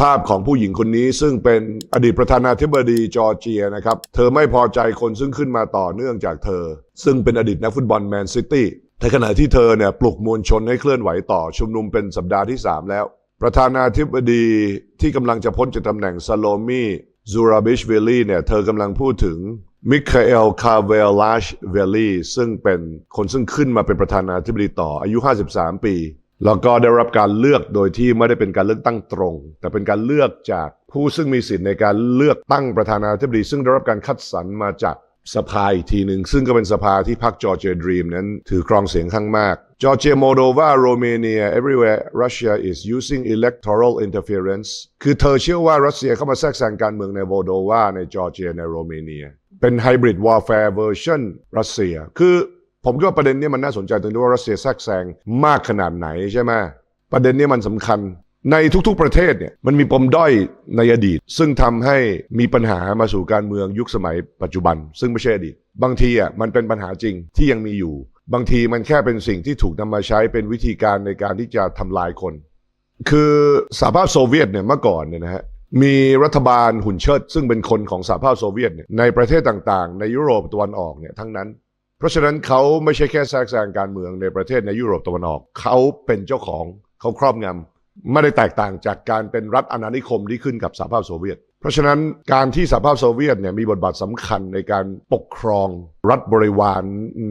ภาพของผู้หญิงคนนี้ซึ่งเป็นอดีตประธานาธิบดีจอร์เจียนะครับ เธอไม่พอใจคนซึ่งขึ้นมาต่อเนื่องจากเธอ ซึ่งเป็นอดีตนักฟุตบอลแมนซิตี้ในขณะที่เธอเนี่ยปลุกมวลชนให้เคลื่อนไหวต่อชุมนุมเป็นสัปดาห์ที่ 3 แล้ว ประธานาธิบดีที่กำลังจะพ้นจากตำแหน่งซาโลมีซูราบิชเวลลี่เนี่ยเธอกำลังพูดถึงมิคาเอลคาเวลลาชเวลลี่ซึ่งเป็นคนซึ่งขึ้นมาเป็นประธานาธิบดีต่ออายุ 53 ปี แล้วก็ได้รับการเลือกโดยที่ไม่ได้เป็นการเลือกตั้งตรง แต่เป็นการเลือกจากผู้ซึ่งมีสิทธิ์ในการเลือกตั้งประธานาธิบดี ซึ่งได้รับการคัดสรรมาจากสภาอีกทีหนึ่ง ซึ่งก็เป็นสภาที่พรรคจอร์เจียดรีมนั้นถือครองเสียงข้างมากจอร์เจียโมโดวาโรเมเนีย everywhere Russia is using electoral interference คือเธอเชื่อว่ารัสเซียเข้ามาแทรกแซงการเมืองในโมโดวาในจอร์เจียในโรเมเนีย เป็นไฮบริดวอร์แฟร์เวอร์ชันรัสเซีย คือ ผมคิดว่าประเด็นนี้มันน่าสนใจตรงที่ว่ารัสเซียแทรกแซงมากขนาดไหนใช่ไหมประเด็นนี้มันสำคัญในทุกๆประเทศเนี่ยมันมีปมด้อยในอดีต ซึ่งทำให้มีปัญหามาสู่การเมืองยุคสมัยปัจจุบัน ซึ่งไม่ใช่อดีต บางทีอะมันเป็นปัญหาจริงที่ยังมีอยู่ บางทีมันแค่เป็นสิ่งที่ถูกนำมาใช้เป็นวิธีการในการที่จะทำลายคน คือสหภาพโซเวียตเนี่ยเมื่อก่อนเนี่ยนะฮะมีรัฐบาลหุ่นเชิด ซึ่งเป็นคนของสหภาพโซเวียตเนี่ยในประเทศต่างๆ ในยุโรปตะวันออกเนี่ยทั้งนั้น เพราะฉะนั้นเขาไม่ใช่แค่แทรกแซงการเมืองในประเทศในยุโรปตะวันออกเขาเป็นเจ้าของเขาครอบงำไม่ได้แตกต่างจากการเป็นรัฐอาณานิคมที่ขึ้นกับสหภาพโซเวียต เพราะฉะนั้นการที่สหภาพโซเวียตเนี่ยมีบทบาทสำคัญในการปกครองรัฐบริวาร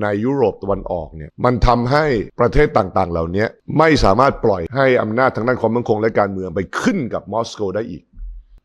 ในยุโรปตะวันออกเนี่ยมันทำให้ประเทศต่างๆ เหล่านี้ไม่สามารถปล่อยให้อำนาจทางด้านความมั่นคงและการเมืองไปขึ้นกับมอสโกได้อีก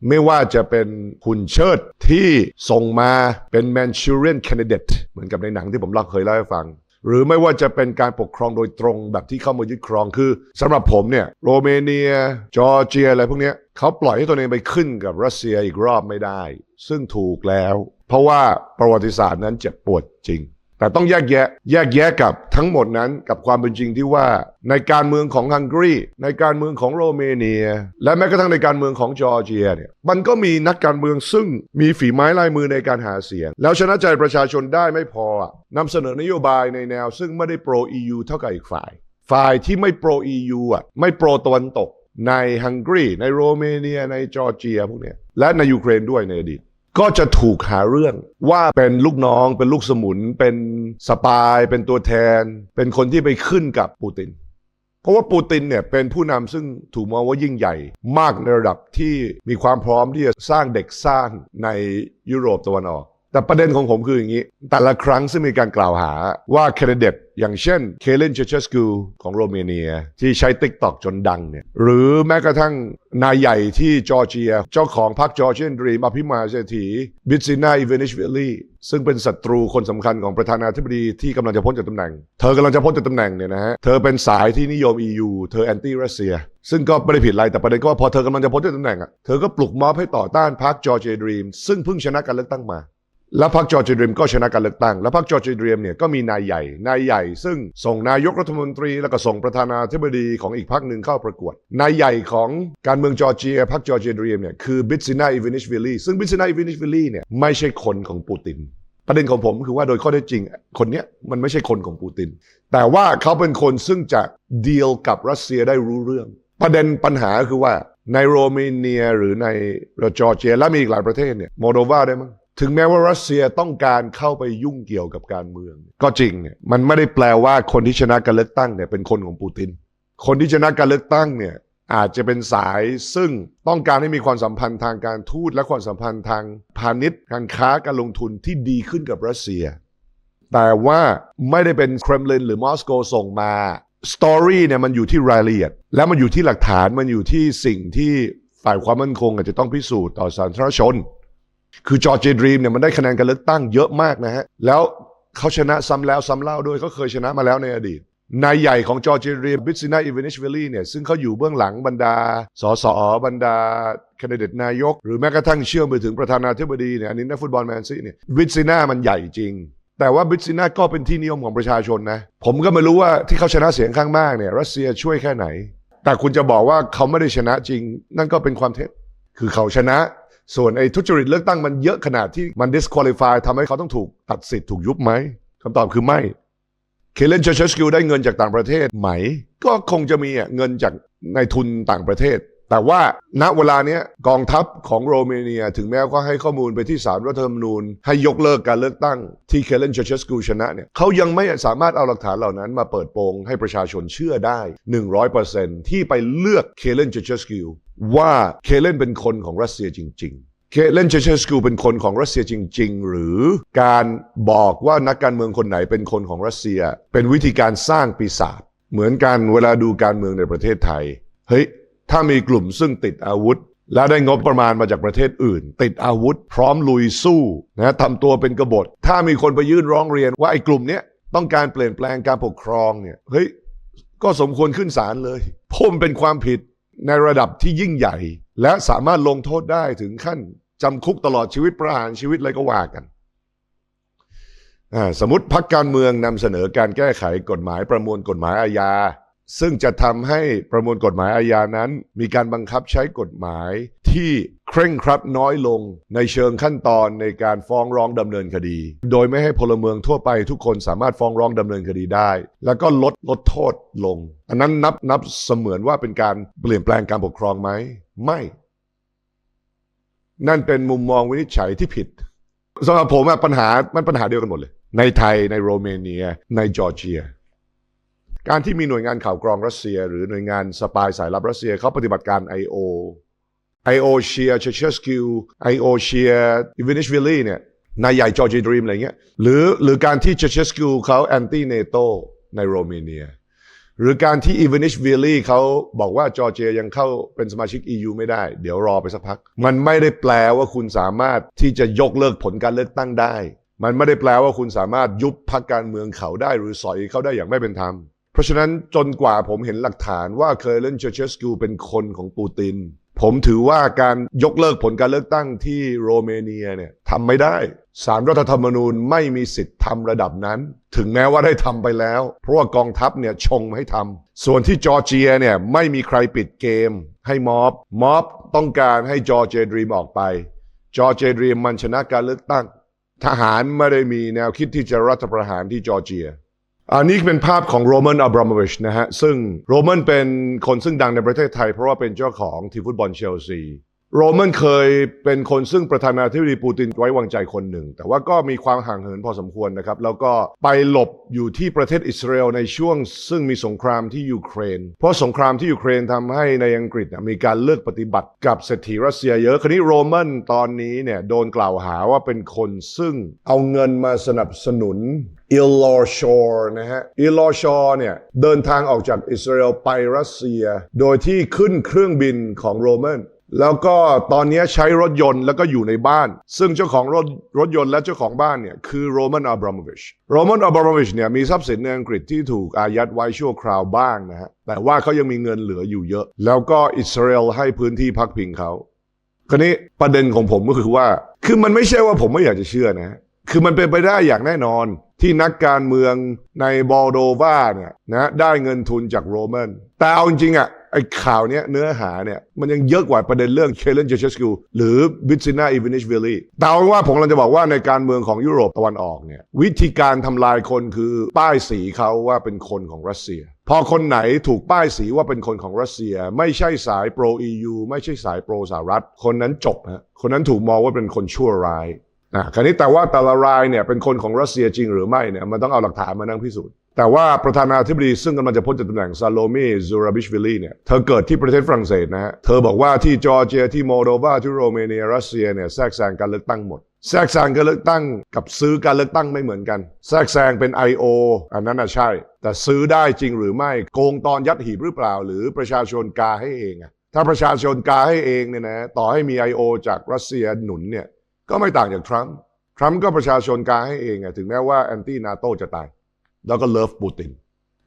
ไม่ว่าจะเป็นหุ่นเชิดที่ส่งมาเป็นแมนชูเรียนแคนดิเดตเหมือนกับในหนังที่ผมเล่าเคยเล่าให้ฟัง หรือไม่ว่าจะเป็นการปกครองโดยตรงแบบที่เข้ามายึดครองคือสำหรับผมเนี่ยโรเมเนีย จอร์เจียอะไรพวกนี้เขาปล่อยให้ตัวเองไปขึ้นกับรัสเซียอีกรอบไม่ได้ ซึ่งถูกแล้ว เพราะว่าประวัติศาสตร์นั้นเจ็บปวดจริง แต่ต้องแยกแยะ แยกแยะกับทั้งหมดนั้นกับความเป็นจริงที่ว่าในการเมืองของฮังการีในการเมืองของโรเมเนีย และแม้กระทั่งในการเมืองของจอร์เจียเนี่ยมันก็มีนักการเมืองซึ่งมีฝีไม้ลายมือในการหาเสียง แล้วชนะใจประชาชนได้ไม่พออะนำเสนอนโยบายในแนว ซึ่งไม่ได้โปร EU เท่ากับอีกฝ่าย ฝ่ายที่ไม่โปร EU อะไม่โปรตะวันตก ในฮังการีในโรเมเนียในจอร์เจียพวกเนี้ยและในยูเครนด้วยในอดีต ก็จะถูกหาเรื่องว่าเป็นลูกน้องเป็นลูกสมุน เป็นสปาย เป็นตัวแทน เป็นคนที่ไปขึ้นกับปูติน เพราะว่าปูตินเนี่ยเป็นผู้นำซึ่งถูกมองว่ายิ่งใหญ่ มากในระดับที่มีความพร้อมที่จะสร้างเด็กสร้างในยุโรปตะวันออก แต่ประเด็นของผมคืออย่างนี้ แต่ละครั้งซึ่งมีการกล่าวหาว่าแคนดิตอย่างเช่นเคเลนเชเชสกูของโรเมเนีย ที่ใช้ติ๊กตอกจนดังเนี่ยหรือแม้กระทั่งนายใหญ่ที่จอร์เจีย เจ้าของพรรคจอร์เจียนดรีมอภิมาเศรษฐีบิซินาอีเวนิชเวลลี่ซึ่งเป็นศัตรูคนสำคัญของประธานาธิบดีที่กำลังจะพ้นจากตำแหน่ง เธอกำลังจะพ้นจากตำแหน่งเนี่ยนะฮะ เธอเป็นสายที่นิยม EU เธอแอนตี้รัสเซีย ซึ่งก็ไม่ได้ผิดอะไรแต่ประเด็นก็ว่าพอเธอกำลังจะพ้นจากตำแหน่งอะ เธอก็ปลุกม็อบให้ต่อต้านพรรคจอร์เจียดรีมซึ่งเพิ่งชนะการเลือกตั้งมา แล้วพรรคจอร์เจียดรีมก็ชนะการเลือกตั้ง แล้วพรรคจอร์เจียดรีมเนี่ยก็มีนายใหญ่ นายใหญ่ ซึ่งส่งนายกรัฐมนตรี แล้วก็ส่งประธานาธิบดีของอีกพรรคหนึ่งเข้าประกวด นายใหญ่ของการเมืองจอร์เจียพรรคจอร์เจียดรีมเนี่ยคือบิซินาอีเวนิชวิลลี่ซึ่งบิซินาอีเวนิชวิลลี่เนี่ยไม่ใช่คนของปูติน ประเด็นของผมคือว่าโดยข้อเท็จจริง คนเนี้ยมันไม่ใช่คนของปูติน แต่ว่าเขาเป็นคนซึ่งจะดีลกับรัสเซียได้รู้เรื่อง ประเด็นปัญหาคือว่าในโรเมเนียหรือในจอร์เจียและมีอีกหลายประเทศเนี่ยโมโดวาได้มั้ง ถึงแม้ว่ารัสเซียต้องการเข้าไปยุ่งเกี่ยวกับการเมือง ก็จริงเนี่ยมันไม่ได้แปลว่าคนที่ชนะการเลือกตั้งเนี่ยเป็นคนของปูติน คนที่ชนะการเลือกตั้งเนี่ยอาจจะเป็นสายซึ่งต้องการให้มีความสัมพันธ์ทางการทูตและความสัมพันธ์ทางพาณิชย์การค้าการลงทุนที่ดีขึ้นกับรัสเซีย แต่ว่าไม่ได้เป็นเครมลินหรือมอสโกส่งมาสตอรี่เนี่ยมันอยู่ที่รายละเอียด และมันอยู่ที่หลักฐานมันอยู่ที่สิ่งที่ฝ่ายความมั่นคงอาจจะต้องพิสูจน์ต่อสาธารณชน คือจอร์เจดรีมเนี่ยมันได้คะแนนการเลือกตั้งเยอะมากนะฮะ แล้วเขาชนะซ้ำแล้วซ้ำเล่าด้วยเขาเคยชนะมาแล้วในอดีต นายใหญ่ของจอร์เจดรีมบิสซินาอีเวนิชเวลลี่เนี่ยซึ่งเขาอยู่เบื้องหลังบรรดา สสบรรดาคนดิเดตนายก หรือแม้กระทั่งเชื่อมไปถึงประธานาธิบดีเนี่ยอันนี้นักฟุตบอลแมนซีเนี่ยบิสซินามันใหญ่จริง แต่ว่าบิสซินาก็เป็นที่นิยมของประชาชนนะผมก็ไม่รู้ว่าที่เขาชนะเสียงข้างมากเนี่ยรัสเซียช่วยแค่ไหน แต่คุณจะบอกว่าเขาไม่ได้ชนะจริง นั่นก็เป็นความเท็จคือเขาชนะ ส่วนไอ้ทุจริตเลือกตั้งมันเยอะขนาดที่มัน disqualify ทำให้เขาต้องถูกตัดสิทธิ์ถูกยุบไหมคำตอบคือไม่ เคเลนเชเชสกิลได้เงินจากต่างประเทศไหม ก็คงจะมีเงินจากในทุนต่างประเทศ แต่ว่าณเวลาเนี้ยกองทัพของโรมาเนียถึงแม้ว่าให้ข้อมูลไปที่ศาลรัฐธรรมนูญ ให้ยกเลิกการเลือกตั้งที่เคเลนเชอร์เชสกูชนะเนี่ยเขายังไม่สามารถเอาหลักฐานเหล่านั้นมาเปิดโปงให้ประชาชนเชื่อได้ 100%ที่ไปเลือกเคเลนเชอร์เชสกู ว่าเคเลนเป็นคนของรัสเซียจริง ๆ เคเลนเชเชสกูเป็นคนของรัสเซียจริง ๆ หรือการบอกว่านักการเมืองคนไหนเป็นคนของรัสเซีย เป็นวิธีการสร้างปีศาจเหมือนกันเวลาดูการเมืองในประเทศไทยเฮ้ยถ้ามีกลุ่มซึ่งติดอาวุธ และได้งบประมาณมาจากประเทศอื่น ติดอาวุธ พร้อมลุยสู้นะทำตัวเป็นกบฏ ถ้ามีคนไปยื่นร้องเรียนว่าไอ้กลุ่มเนี้ยต้องการเปลี่ยนแปลงการปกครองเนี่ยเฮ้ยก็สมควรขึ้นศาลเลยพราะมันเป็นความผิด ในระดับที่ยิ่งใหญ่ และสามารถลงโทษได้ถึงขั้นจำคุกตลอดชีวิตประหารชีวิตอะไรก็ว่ากัน สมมติพักการเมืองนำเสนอการแก้ไขกฎหมายประมวลกฎหมายอาญา ซึ่งจะทำให้ประมวลกฎหมายอาญานั้น มีการบังคับใช้กฎหมายที่เคร่งครัดน้อยลงในเชิงขั้นตอนในการฟ้องร้องดำเนินคดี โดยไม่ให้พลเมืองทั่วไปทุกคนสามารถฟ้องร้องดำเนินคดีได้ แล้วก็ลดลดโทษลง อันนั้นนับนับเสมือนว่าเป็นการเปลี่ยนแปลงการปกครองไหม ไม่ นั่นเป็นมุมมองวินิจฉัยที่ผิดสำหรับผมปัญหามันปัญหาเดียวกันหมดเลย ในไทยในโรมาเนีย ในจอร์เจีย การที่มีหน่วยงานข่าวกรองรัสเซีย หรือหน่วยงานสปายสายลับรัสเซียเขาปฏิบัติการ I.O. I.O. เชียเชเชสคิว I.O. เชียอิวินิชวิลลี่เนี่ยนายใหญ่จอร์จีดรีมอะไรเงี้ยหรือหรือการที่เชเชสคิวเขาแอนตี้เนโตในโรมาเนีย หรือการที่อีวานิชวิลลี่เขาบอกว่าจอร์เจียยังเข้าเป็นสมาชิก EU ไม่ได้ เดี๋ยวรอไปสักพัก มันไม่ได้แปลว่าคุณสามารถที่จะยกเลิกผลการเลือกตั้งได้ มันไม่ได้แปลว่าคุณสามารถยุบพรรคการเมืองเขาได้ หรือสอยเขาได้อย่างไม่เป็นธรรม เพราะฉะนั้นจนกว่าผมเห็นหลักฐานว่าเคยเล่นเชอร์เชสกูเป็นคนของปูติน ผมถือว่าการยกเลิกผลการเลือกตั้งที่โรเมเนียเนี่ยทำไม่ได้สารรัฐธรรมนูญไม่มีสิทธิ์ทำระดับนั้น ถึงแม้ว่าได้ทำไปแล้ว เพราะว่ากองทัพเนี่ยชงให้ทำส่วนที่จอร์เจียเนี่ยไม่มีใครปิดเกม ให้ม็อบม็อบต้องการให้จอร์เจียดรีมออกไป จอร์เจียดรีมมันชนะการเลือกตั้ง ทหารไม่ได้มีแนวคิดที่จะรัฐประหารที่จอร์เจีย อันนี้เป็นภาพของโรมันอับราโมวิชนะฮะ ซึ่งโรมันเป็นคนซึ่งดังในประเทศไทย เพราะว่าเป็นเจ้าของทีมฟุตบอลเชลซีโรมันเคยเป็นคนซึ่งประธานาธิบดีปูตินไว้วางใจคนหนึ่ง แต่ว่าก็มีความห่างเหินพอสมควรนะครับ แล้วก็ไปหลบอยู่ที่ประเทศอิสราเอลในช่วงซึ่งมีสงครามที่ยูเครน เพราะสงครามที่ยูเครนทำให้ในอังกฤษมีการเลือกปฏิบัติกับเศรษฐีรัสเซียเยอะคราวนี้โรมันตอนนี้เนี่ยโดนกล่าวหาว่าเป็นคนซึ่งเอาเงินมาสนับสนุน อิลลอชอร์นะฮะอิลลอชอร์เนี่ยเดินทางออกจากอิสราเอลไปรัสเซีย โดยที่ขึ้นเครื่องบินของโรมันแล้วก็ตอนนี้ใช้รถยนต์แล้วก็อยู่ในบ้าน ซึ่งเจ้าของรถรถยนต์และเจ้าของบ้านเนี่ยคือโรมันอับราโมวิชโรมันอับราโมวิชเนี่ยมีทรัพย์สินในอังกฤษที่ถูกอายัดไว้ชั่วคราวบ้างนะฮะแต่ว่าเขายังมีเงินเหลืออยู่เยอะ แล้วก็อิสราเอลให้พื้นที่พักพิงเขาคราวนี้ประเด็นของผมก็คือว่า คือมันไม่ใช่ว่าผมไม่อยากจะเชื่อนะ คือมันเป็นไปได้อย่างแน่นอน ที่นักการเมืองในบอลโดวาเนี่ยนะได้เงินทุนจากโรมันแต่เอาจริงๆอะไอ้ข่าวเนี้ยเนื้อหาเนี่ยมันยังเยอะกว่าประเด็นเรื่องเคเลนเจเชสกูหรือบิซินาอีวินิชวิลลี่แต่เอาว่าผมกำลังจะบอกว่าในการเมืองของยุโรปตะวันออกเนี่ยวิธีการทำลายคนคือป้ายสีเขาว่าเป็นคนของรัสเซีย พอคนไหนถูกป้ายสีว่าเป็นคนของรัสเซีย ไม่ใช่สายโปร EU ไม่ใช่สายโปรสหรัฐ คนนั้นจบฮะคนนั้นถูกมองว่าเป็นคนชั่วร้าย อะคราวนี้แต่ว่าแต่ละรายเนี่ยเป็นคนของรัสเซียจริงหรือไม่เนี่ยมันต้องเอาหลักฐานมานั่งพิสูจน์แต่ว่าประธานาธิบดีซึ่งกำลังจะพ้นจากตำแหน่งซาโลมีซูราบิชวิลลีเนี่ยเธอเกิดที่ประเทศฝรั่งเศสนะฮะเธอบอกว่าที่จอร์เจียที่โมโดวาที่โรเมเนียรัสเซียเนี่ยแทรกแซงการเลือกตั้งหมดแทรกแซงการเลือกตั้งกับซื้อการเลือกตั้งไม่เหมือนกัน แทรกแซงเป็น I.O. อันนั้นน่ะใช่ แต่ซื้อได้จริงหรือไม่โกงตอนยัดหีบหรือเปล่า หรือประชาชนกาให้เองอะถ้าประชาชนกาให้เองเนี่ยนะต่อให้มี I.O. จากรัสเซียหนุนเนี่ย ก็ไม่ต่างจากทรัมป์ทรัมป์ก็ประชาชนกาให้เองไงถึงแม้ว่าแอนตี้นาโตจะตาย แล้วก็เลิฟปูติน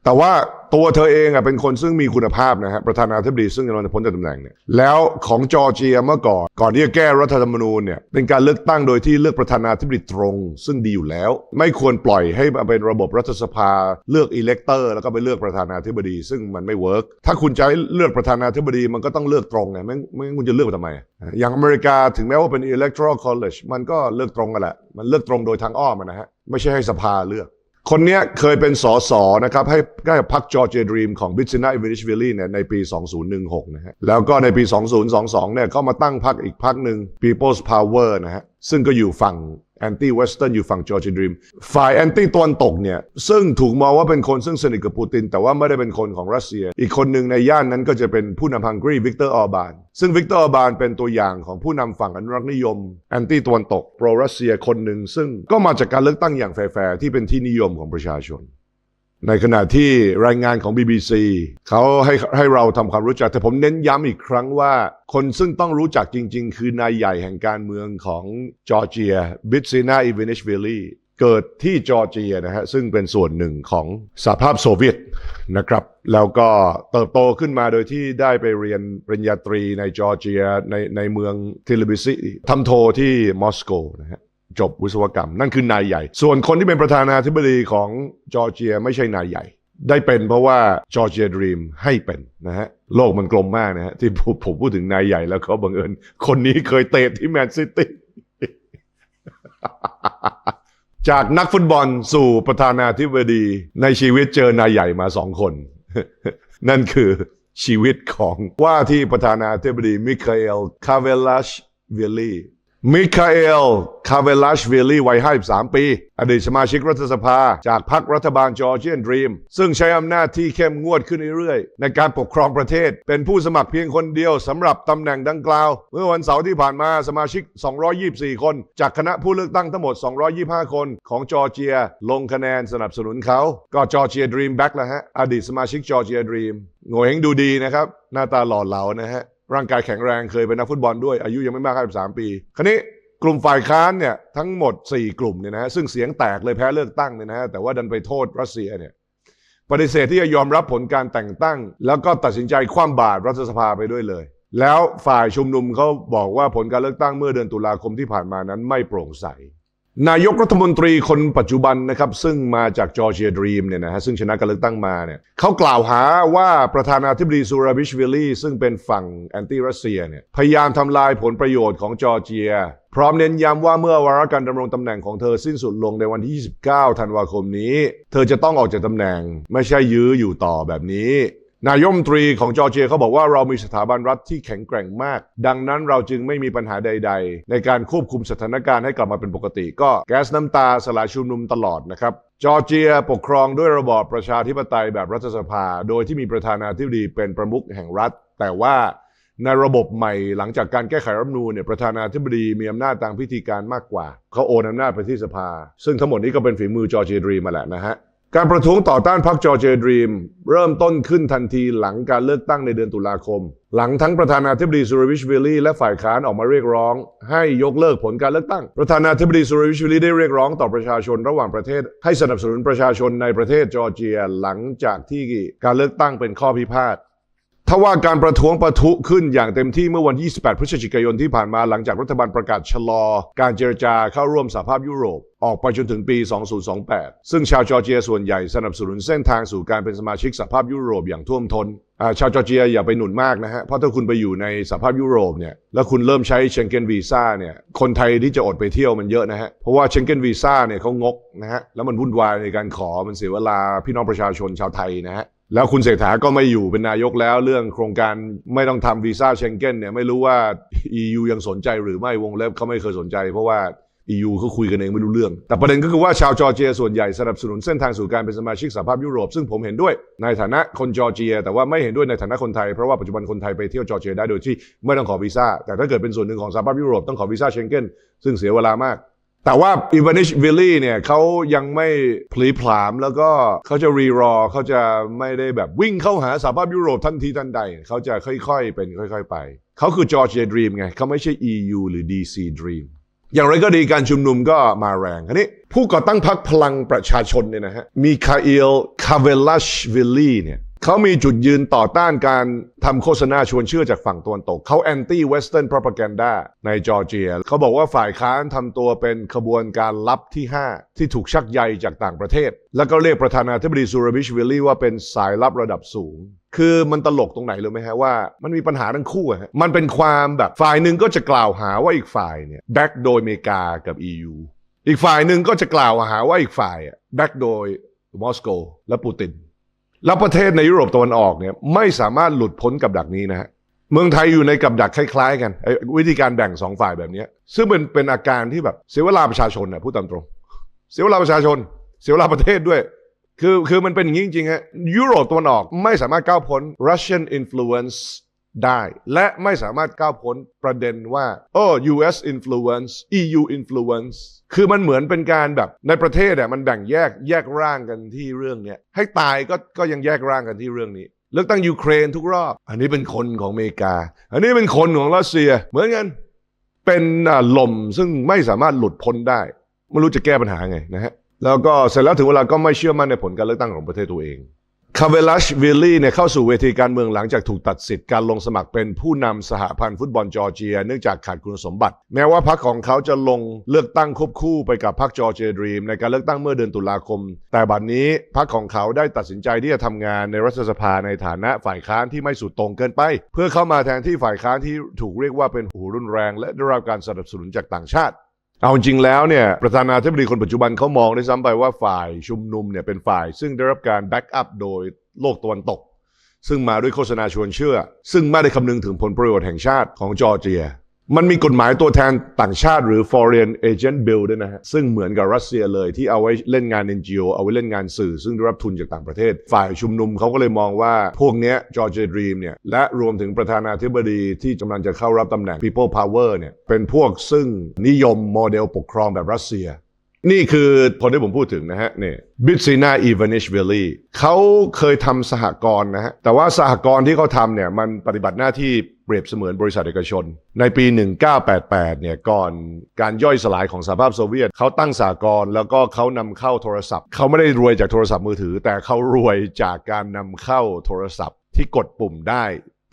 แต่ว่าตัวเธอเองอะเป็นคนซึ่งมีคุณภาพนะฮะประธานาธิบดีซึ่งกำลังจะพ้นจากตำแหน่งเนี่ยแล้วของจอร์เจียเมื่อก่อนก่อนที่จะแก้รัฐธรรมนูญเนี่ยเป็นการเลือกตั้งโดยที่เลือกประธานาธิบดีตรง ซึ่งดีอยู่แล้ว ไม่ควรปล่อยให้มันเป็นระบบรัฐสภาเลือกอิเล็กเตอร์ แล้วก็ไปเลือกประธานาธิบดี ซึ่งมันไม่เวิร์กถ้าคุณจะให้เลือกประธานาธิบดีมันก็ต้องเลือกตรงไงไม่ไม่งั้นคุณจะเลือกไปทำไม อย่างอเมริกาถึงแม้ว่าเป็น electoral college มันก็เลือกตรงกันแหละมันเลือกตรงโดยทางอ้อมนะฮะไม่ใช่ให้สภาเลือก คนเนี้ยเคยเป็นสสนะครับให้ใกล้กับพรรคจอร์เจดรีมของบิชินาอิเวนิชวิลลี่เนี่ยในปี 2016 นะฮะ แล้วก็ในปี 2022 เนี่ยก็มาตั้งพรรคอีกพรรคหนึ่ง People's Power นะฮะ ซึ่งก็อยู่ฝั่ง แอนตี้เวสเทิร์นอยู่ฝั่งจอร์เจยดรีมฝ่ายแอนตี้ตะวันตกเนี่ย ซึ่งถูกมองว่าเป็นคนซึ่งสนิทกับปูติน แต่ว่าไม่ได้เป็นคนของรัสเซีย อีกคนหนึ่งในย่านนั้นก็จะเป็นผู้นำฮังการีวิกเตอร์ออบาน ซึ่งวิกเตอร์ออบานเป็นตัวอย่างของผู้นำฝั่งอนุรักษ์นิยมแอนตี้ตะวันตกโปรรัสเซียคนหนึ่งซึ่งก็มาจากการเลือกตั้งอย่างแฟร์ๆที่เป็นที่นิยมของประชาชน ในขณะที่รายงานของ BBC เขาให้ให้เราทำความรู้จัก แต่ผมเน้นย้ำอีกครั้งว่า คนซึ่งต้องรู้จักจริง ๆ คือนายใหญ่แห่งการเมืองของจอร์เจียบิตซินาอิเวนิชวิลลีเกิดที่จอร์เจียนะฮะซึ่งเป็นส่วนหนึ่งของสหภาพโซเวียตนะครับ แล้วก็เติบโตขึ้นมาโดยที่ได้ไปเรียนปริญญาตรีในจอร์เจียในในเมืองทเลบิซิทำโทที่มอสโกนะฮะ จบวิศวกรรม นั่นคือนายใหญ่ ส่วนคนที่เป็นประธานาธิบดีของจอร์เจียไม่ใช่นายใหญ่ ได้เป็นเพราะว่าจอร์เจียดรีมให้เป็นนะฮะโลกมันกลมมากนะฮะที่ผมพูดถึงนายใหญ่แล้วเขาบังเอิญคนนี้เคยเตะที่แมนซิตี้จากนักฟุตบอลสู่ประธานาธิบดีในชีวิตเจอนายใหญ่มาสองคน นั่นคือชีวิตของว่าที่ประธานาธิบดีมิคาเอลคาเวลัชวิลลี มิคาเอล คาเวลัชเวลลี่วัย 53 ปี อดีตสมาชิกรัฐสภา จากพรรครัฐบาลจอร์เจียนดรีม ซึ่งใช้อำนาจที่เข้มงวดขึ้นเรื่อยๆ ในการปกครองประเทศ เป็นผู้สมัครเพียงคนเดียวสำหรับตำแหน่งดังกล่าว เมื่อวันเสาร์ที่ผ่านมาสมาชิก 224 คน จากคณะผู้เลือกตั้งทั้งหมด 225 คนของจอร์เจีย ลงคะแนนสนับสนุนเขา ก็จอร์เจียดรีมแบ็กแล้วฮะ อดีตสมาชิกจอร์เจียดรีมโง่เฮงดูดีนะครับ หน้าตาหล่อเหลานะฮะ ร่างกายแข็งแรงเคยเป็นนักฟุตบอลด้วย อายุยังไม่มาก53ปี คราวนี้กลุ่มฝ่ายค้านเนี่ยทั้งหมด 4 กลุ่มเนี่ยนะฮะซึ่งเสียงแตกเลยแพ้เลือกตั้งเนี่ยนะฮะแต่ว่าดันไปโทษรัสเซียเนี่ยปฏิเสธที่จะยอมรับผลการแต่งตั้ง แล้วก็ตัดสินใจคว่ำบาตรรัฐสภาไปด้วยเลย แล้วฝ่ายชุมนุมเขาบอกว่าผลการเลือกตั้งเมื่อเดือนตุลาคมที่ผ่านมานั้นไม่โปร่งใส นายกรัฐมนตรีคนปัจจุบันนะครับ ซึ่งมาจากจอร์เจียดรีมเนี่ยนะฮะซึ่งชนะการเลือกตั้งมาเนี่ยเขากล่าวหาว่าประธานาธิบดีซูราบิชวิลลี่ซึ่งเป็นฝั่งแอนตี้รัสเซียเนี่ยพยายามทำลายผลประโยชน์ของจอร์เจีย พร้อมเน้นย้ำว่าเมื่อวาระการดำรงตำแหน่งของเธอสิ้นสุดลงในวันที่ 29 ธันวาคมนี้ เธอจะต้องออกจากตำแหน่งไม่ใช่ยื้ออยู่ต่อแบบนี้ นายมตรีของจอร์เจียเขาบอกว่าเรามีสถาบันรัฐที่แข็งแกร่งมาก ดังนั้นเราจึงไม่มีปัญหาใด ๆ ในการควบคุมสถานการณ์ให้กลับมาเป็นปกติ ก็แก๊สน้ำตาสลายชุมนุมตลอดนะครับจอร์เจียปกครองด้วยระบอบประชาธิปไตยแบบรัฐสภา โดยที่มีประธานาธิบดีเป็นประมุขแห่งรัฐ แต่ว่าในระบบใหม่หลังจากการแก้ไขรัฐมนูญเนี่ยประธานาธิบดีมีอำนาจทางพิธีการมากกว่า เขาโอนอำนาจไปที่สภา ซึ่งทั้งหมดนี้ก็เป็นฝีมือจอร์เจียดรีมาแหละนะฮะ การประท้วงต่อต้านพรรคจอร์เจียดรีม เริ่มต้นขึ้นทันทีหลังการเลือกตั้งในเดือนตุลาคม หลังทั้งประธานาธิบดีซูรวิชวิลลี่และฝ่ายค้านออกมาเรียกร้อง ให้ยกเลิกผลการเลือกตั้ง ประธานาธิบดีซูรวิชวิลลี่ได้เรียกร้องต่อประชาชนระหว่างประเทศ ให้สนับสนุนประชาชนในประเทศจอร์เจียหลังจากที่การเลือกตั้งเป็นข้อพิพาททว่าการประท้วงประทุขึ้นอย่างเต็มที่เมื่อวันที่28 พฤศจิกายนที่ผ่านมาหลังจากรัฐบาลประกาศชะลอ การเจรจาเข้าร่วมสหภาพยุโรป ออกไปจนถึงปี 2028 ซึ่งชาวจอร์เจียส่วนใหญ่สนับสนุนเส้นทางสู่การเป็นสมาชิกสหภาพยุโรปอย่างท่วมท้นชาวจอร์เจียอย่าไปหนุนมากนะฮะ เพราะถ้าคุณไปอยู่ในสหภาพยุโรปเนี่ย แล้วคุณเริ่มใช้เชงเก้นวีซ่าเนี่ย คนไทยที่จะอดไปเที่ยวมันเยอะนะฮะ เพราะว่าเชงเก้นวีซ่าเนี่ยเขางกนะฮะ แล้วมันวุ่นวายในการขอ มันเสียเวลาพี่น้องประชาชนชาวไทยนะฮะแล้วคุณเศรษฐาก็ไม่อยู่เป็นนายกแล้วเรื่องโครงการไม่ต้องทำวีซ่าเชงเก้นเนี่ยไม่รู้ว่า EU ยังสนใจหรือไม่วงเล็บเขาไม่เคยสนใจ เพราะว่า EU เขาคุยกันเองไม่รู้เรื่อง แต่ประเด็นก็คือว่าชาวจอร์เจียส่วนใหญ่สนับสนุนเส้นทางสู่การเป็นสมาชิกสหภาพยุโรป ซึ่งผมเห็นด้วยในฐานะคนจอร์เจีย แต่ว่าไม่เห็นด้วยในฐานะคนไทย เพราะว่าปัจจุบันคนไทยไปเที่ยวจอร์เจียได้โดยที่ไม่ต้องขอวีซ่า แต่ถ้าเกิดเป็นส่วนหนึ่งของสหภาพยุโรปต้องขอวีซ่าเชงเก้นซึ่งเสียเวลามากแต่ว่าอีวานิชวิลลี่เนี่ยเขายังไม่พลีผลามแล้วก็เขาจะรีรอเขาจะไม่ได้แบบวิ่งเข้าหาสหภาพยุโรปทันทีทันใด เขาจะค่อยๆเป็นค่อย ๆ ไป เขาคือจอร์เจียดรีมไงเขาไม่ใช่ EU หรือ DC Dream อย่างไรก็ดีการชุมนุมก็มาแรงคันนี้ ผู้ก่อตั้งพรรคพลังประชาชนเนี่ยนะฮะมีคาเอลคาเวลัชวิลลี่เนี่ย เขามีจุดยืนต่อต้านการทำโฆษณาชวนเชื่อจากฝั่งตะวันตก เขาแอนตี้เวสเทิร์น propaganda ในจอร์เจีย เขาบอกว่าฝ่ายค้านทำตัวเป็นขบวนการลับที่ 5 ที่ถูกชักใยจากต่างประเทศ แล้วก็เรียกประธานาธิบดีซูรบิชวิลลี่ว่าเป็นสายลับระดับสูง คือมันตลกตรงไหนรู้ไหมฮะว่ามันมีปัญหาทั้งคู่อะฮะมันเป็นความแบบฝ่ายหนึ่งก็จะกล่าวหาว่าอีกฝ่ายเนี่ยแบ็กโดยอเมริกากับ EU อีกฝ่ายหนึ่งก็จะกล่าวหาว่าอีกฝ่ายแบ็กโดยมอสโกและปูติน แล้วประเทศในยุโรปตะวันออกเนี่ยไม่สามารถหลุดพ้นกับดักนี้นะฮะเมืองไทยอยู่ในกับดักคล้าย ๆ กันวิธีการแบ่งสองฝ่ายแบบนี้ซึ่งเป็นเป็นอาการที่แบบเสียเวลาประชาชนนะพูดตามตรง เสียเวลาประชาชน เสียเวลาประเทศด้วย คือคือมันเป็นอย่างนี้จริงๆฮะยุโรปตะวันออกไม่สามารถก้าวพ้น Russian influence ได้ และไม่สามารถก้าวพ้นประเด็นว่าโอ้ US influence EU influence คือมันเหมือนเป็นการแบบในประเทศอะมันแบ่งแยกแยกร่างกันที่เรื่องเนี้ยให้ตายก็ก็ยังแยกร่างกันที่เรื่องนี้เลือกตั้งยูเครนทุกรอบ อันนี้เป็นคนของอเมริกา อันนี้เป็นคนของรัสเซีย เหมือนกันเป็นอ่าลมซึ่งไม่สามารถหลุดพ้นได้ ไม่รู้จะแก้ปัญหาไงนะฮะแล้วก็เสร็จแล้วถึงเวลาก็ไม่เชื่อมั่นในผลการเลือกตั้งของประเทศตัวเอง คาเวลัชวิลลี่เนี่ยเข้าสู่เวทีการเมืองหลังจากถูกตัดสิทธิ์การลงสมัครเป็นผู้นำสหพันธ์ฟุตบอลจอร์เจีย เนื่องจากขาดคุณสมบัติ แม้ว่าพรรคของเขาจะลงเลือกตั้งควบคู่ไปกับพรรคจอร์เจียดรีมในการเลือกตั้งเมื่อเดือนตุลาคม แต่บัดนนี้พรรคของเขาได้ตัดสินใจที่จะทำงานในรัฐสภาในฐานะฝ่ายค้านที่ไม่สุดต่งเกินไป เพื่อเข้ามาแทนที่ฝ่ายค้านที่ถูกเรียกว่าเป็นหูรุนแรง และได้รับการสนับสนุนจากต่างชาติ เอาจริงแล้วเนี่ยประธานาธิบดีคนปัจจุบันเขามองได้ซ้ำไปว่าฝ่ายชุมนุมเนี่ยเป็นฝ่ายซึ่งได้รับการแบ็กอัพโดยโลกตะวันตก ซึ่งมาด้วยโฆษณาชวนเชื่อ ซึ่งไม่ได้คำนึงถึงผลประโยชน์แห่งชาติของจอร์เจีย มันมีกฎหมายตัวแทนต่างชาติหรือ foreign agent bill ด้วยนะฮะ ซึ่งเหมือนกับรัสเซียเลยที่เอาไว้เล่นงาน NGO เอาไว้เล่นงานสื่อ ซึ่งได้รับทุนจากต่างประเทศ ฝ่ายชุมนุมเขาก็เลยมองว่าพวกเนี้ยจอร์เจียดรีมเนี่ย และรวมถึงประธานาธิบดีที่กำลังจะเข้ารับตำแหน่ง people power เนี่ย เป็นพวกซึ่งนิยมโมเดลปกครองแบบรัสเซีย นี่คือคนที่ผมพูดถึงนะฮะเนี่ยบิตซีนาอีวานิชวิลลี่เขาเคยทำสหกรณ์นะฮะแต่ว่าสหกรณ์ที่เขาทำเนี่ยมันปฏิบัติหน้าที่เปรียบเสมือนบริษัทเอกชน ในปี 1988 เนี่ยก่อนการย่อยสลายของสหภาพโซเวียตเขาตั้งสหกรณ์แล้วก็เขานำเข้าโทรศัพท์ เขาไม่ได้รวยจากโทรศัพท์มือถือ แต่เขารวยจากการนำเข้าโทรศัพท์ที่กดปุ่มได้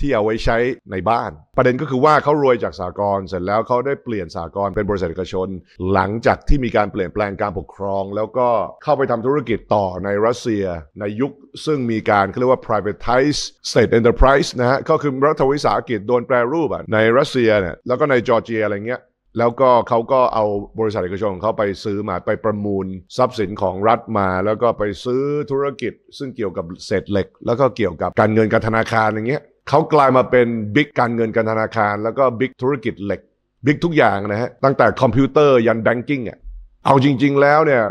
ที่เอาไว้ใช้ในบ้าน ประเด็นก็คือว่าเขารวยจากสากลเสร็จแล้วเขาได้เปลี่ยนสากลเป็นบริษัทเอกชน หลังจากที่มีการเปลี่ยนแปลงการปกครอง แล้วก็เข้าไปทำธุรกิจต่อในรัสเซีย ในยุคซึ่งมีการเขาเรียกว่า privatize state enterprise นะฮะก็คือรัฐวิสาหกิจโดนแปรรูปอะในรัสเซียเนี่ยแล้วก็ในจอร์เจียอะไรเงี้ยแล้วก็เขาก็เอาบริษัทเอกชนของเขาไปซื้อมาไปประมูลทรัพย์สินของรัฐมา แล้วก็ไปซื้อธุรกิจ ซึ่งเกี่ยวกับเศษเหล็ก แล้วก็เกี่ยวกับการเงินการธนาคารอย่างเงี้ย เขากลายมาเป็นบิ๊กการเงินการธนาคาร แล้วก็บิ๊กธุรกิจเหล็กบิ๊กทุกอย่างนะฮะตั้งแต่คอมพิวเตอร์ยันแบงกิ้งอะเอาจริง ๆ แล้วเนี่ย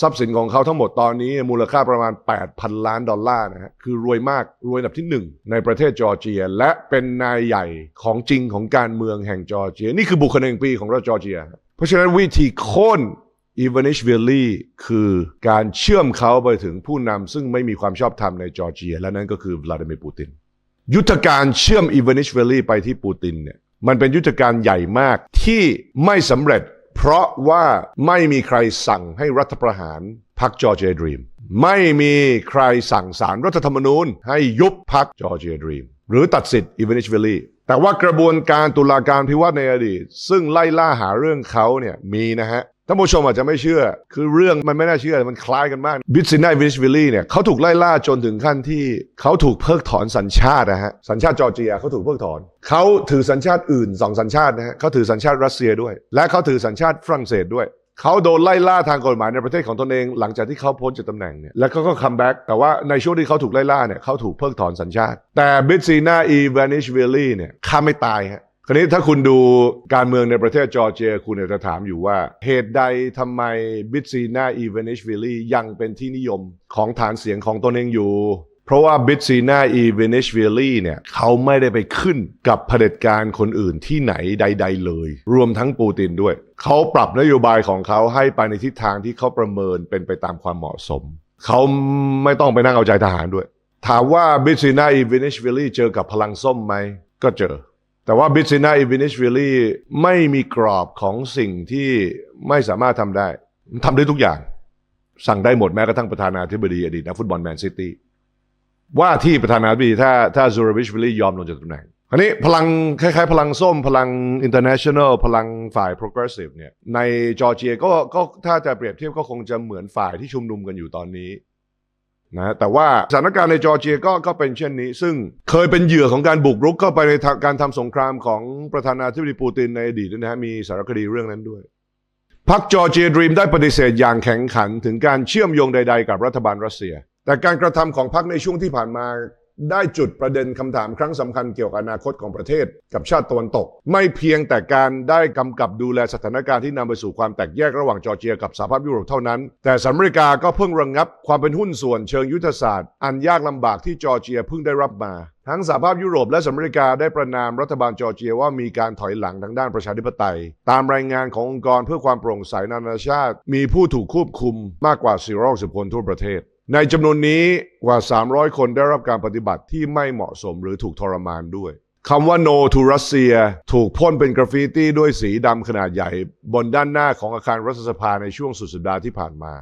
ทรัพย์สินของเขาทั้งหมดตอนนี้มูลค่าประมาณ 8,000 ล้านดอลลาร์นะฮะคือรวยมากรวยอันดับที่หนึ่งในประเทศจอร์เจีย และเป็นนายใหญ่ของจริงของการเมืองแห่งจอร์เจีย นี่คือบุคคลแห่งปีของรัฐจอร์เจีย เพราะฉะนั้นวิธีโค่นอีวานิชวิลลี่คือการเชื่อมเขาไปถึงผู้นำซึ่งไม่มีความชอบธรรมในจอร์เจีย และนั่นก็คือวลาดิเมียร์ปูติน ยุทธการเชื่อมอีวานิชเวลลี่ไปที่ปูตินเนี่ยมันเป็นยุทธการใหญ่มากที่ไม่สำเร็จ เพราะว่าไม่มีใครสั่งให้รัฐประหารพรรคจอร์เจียดรีม ไม่มีใครสั่งสารรัฐธรรมนูญ ให้ยุบพรรคจอร์เจียดรีม หรือตัดสิทธิ์อีวานิชเวลลี่แต่ว่ากระบวนการตุลาการพิวัตรในอดีต ซึ่งไล่ล่าหาเรื่องเขาเนี่ยมีนะฮะ ท่านผู้ชมอาจจะไม่เชื่อ คือเรื่องมันไม่น่าเชื่อ มันคล้ายกันมาก บิสซินไนวิชวิลลี่เนี่ยเขาถูกไล่ล่าจนถึงขั้นที่เขาถูกเพิกถอนสัญชาตินะฮะ สัญชาติจอร์เจียเขาถูกเพิกถอน เขาถือสัญชาติอื่นสองสัญชาตินะฮะเขาถือสัญชาติรัสเซียด้วย และเขาถือสัญชาติฝรั่งเศสด้วยเขาโดนไล่ล่าทางกฎหมายในประเทศของตนเอง หลังจากที่เขาพ้นจากตำแหน่งเนี่ยแล้วเขาก็คัมแบ็กแต่ว่าในช่วงที่เขาถูกไล่ล่าเนี่ยเขาถูกเพิกถอนสัญชาติ แต่บิสซินาอีวานิชวิลลี่เนี่ยฆ่าไม่ตายฮะ คราวนี้ถ้าคุณดูการเมืองในประเทศจอร์เจีย คุณอาจจะถามอยู่ว่า เหตุใดทำไมบิตซีนาอีเวนิชวิลลี่ยังเป็นที่นิยมของฐานเสียงของตนเองอยู่ เพราะว่าบิตซีนาอีเวนิชวิลลี่เนี่ยเขาไม่ได้ไปขึ้นกับเผด็จการคนอื่นที่ไหนใด ๆ เลย รวมทั้งปูตินด้วย เขาปรับนโยบายของเขาให้ไปในทิศทางที่เขาประเมินเป็นไปตามความเหมาะสม เขาไม่ต้องไปนั่งเอาใจทหารด้วย ถามว่าบิตซีนาอีเวนิชวิลลี่เจอกับพลังส้มไหมก็เจอ แต่ว่าบิสซินาอิวินิชวิลลี่ไม่มีกรอบของสิ่งที่ไม่สามารถทำได้ทำได้ทุกอย่าง สั่งได้หมดแม้กระทั่งประธานาธิบดีอดีตนักฟุตบอลแมนซิตี้ว่าที่ประธานาธิบดีถ้าถ้าซูรบิชวิลลี่ยอมลงจากตำแหน่งอันนี้พลังคล้ายๆ พลังส้ม พลัง international พลังฝ่าย progressive เนี่ยในจอร์เจียก็ก็ถ้าจะเปรียบเทียบก็คงจะเหมือนฝ่ายที่ชุมนุมกันอยู่ตอนนี้ นะแต่ว่าสถานการณ์ในจอร์เจียก็ก็เป็นเช่นนี้ ซึ่งเคยเป็นเหยื่อของการบุกรุกเข้าไปในทางการทำสงครามของประธานาธิบดีปูตินในอดีตนะฮะมีสารคดีเรื่องนั้นด้วยพรรคจอร์เจียดรีมได้ปฏิเสธอย่างแข็งขันถึงการเชื่อมโยงใด ๆ กับรัฐบาลรัสเซีย แต่การกระทำของพรรคในช่วงที่ผ่านมา ได้จุดประเด็นคำถามครั้งสำคัญเกี่ยวกับอนาคตของประเทศ กับชาติตะวันตก ไม่เพียงแต่การได้กำกับดูแลสถานการณ์ที่นำไปสู่ความแตกแยกระหว่างจอร์เจียกับสหภาพยุโรปเท่านั้น แต่สหรัฐอเมริกาก็เพิ่งระงงับความเป็นหุ้นส่วนเชิงยุทธศาสตร์ อันยากลำบากที่จอร์เจียเพิ่งได้รับมาทั้งสหภาพยุโรปและสหรัฐอเมริกาได้ประนามรัฐบาลจอร์เจียว่ามีการถอยหลังทางด้านประชาธิปไตย ตามรายงานขององค์กรเพื่อความโปร่งใสนานาชาติ มีผู้ถูกควบคุมมากกว่า 460 คนทั่วประเทศ ในจำนวนนี้กว่า 300 คนได้รับการปฏิบัติที่ไม่เหมาะสมหรือถูกทรมานด้วยคำว่า no to r u s เซียถูกพ่นเป็นกราฟฟิตี้ด้วยสีดำขนาดใหญ่ บนด้านหน้าของอาคารรัฐสภาในช่วงสุดสัปดาห์ที่ผ่านมา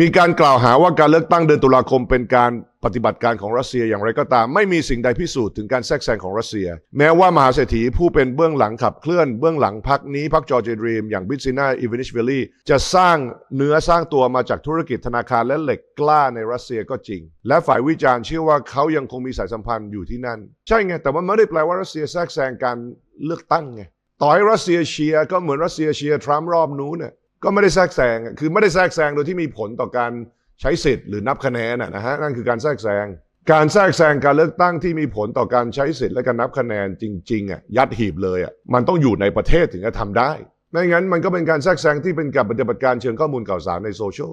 มีการกล่าวหาว่าการเลือกตั้งเดือนตุลาคมเป็นการปฏิบัติการของรัสเซียอย่างไรก็ตาม ไม่มีสิ่งใดพิสูจน์ถึงการแทรกแซงของรัสเซีย แม้ว่ามหาเศรษฐีผู้เป็นเบื้องหลังขับเคลื่อนเบื้องหลังพักนี้พักจอร์เจดรีมอย่างบิซินาอีวานิชเวลลี่จะสร้างเนื้อสร้างตัวมาจากธุรกิจธนาคารและเหล็กกล้าในรัสเซียก็จริง และฝ่ายวิจารณ์เชื่อว่าเขายังคงมีสายสัมพันธ์อยู่ที่นั่น ใช่ไงแต่ว่าไม่ได้แปลว่ารัสเซียแทรกแซงการเลือกตั้งไงต่อให้รัสเซียเชียร์ก็เหมือนรัสเซียเชียร์ทรัมป์รอบนู้นน่ะ ก็ไม่ได้แทรกแซงคือไม่ได้แทรกแซงโดยที่มีผลต่อการใช้สิทธิ์หรือนับคะแนนนะฮะนั่นคือการแทรกแซงการแทรกแซงการเลือกตั้งที่มีผลต่อการใช้สิทธิ์และการนับคะแนนจริงๆอะยัดหีบเลยอะมันต้องอยู่ในประเทศถึงจะทำได้ ไม่งั้นมันก็เป็นการแทรกแซงที่เป็นการปฏิบัติการเชิงข้อมูลข่าวสารในโซเชียล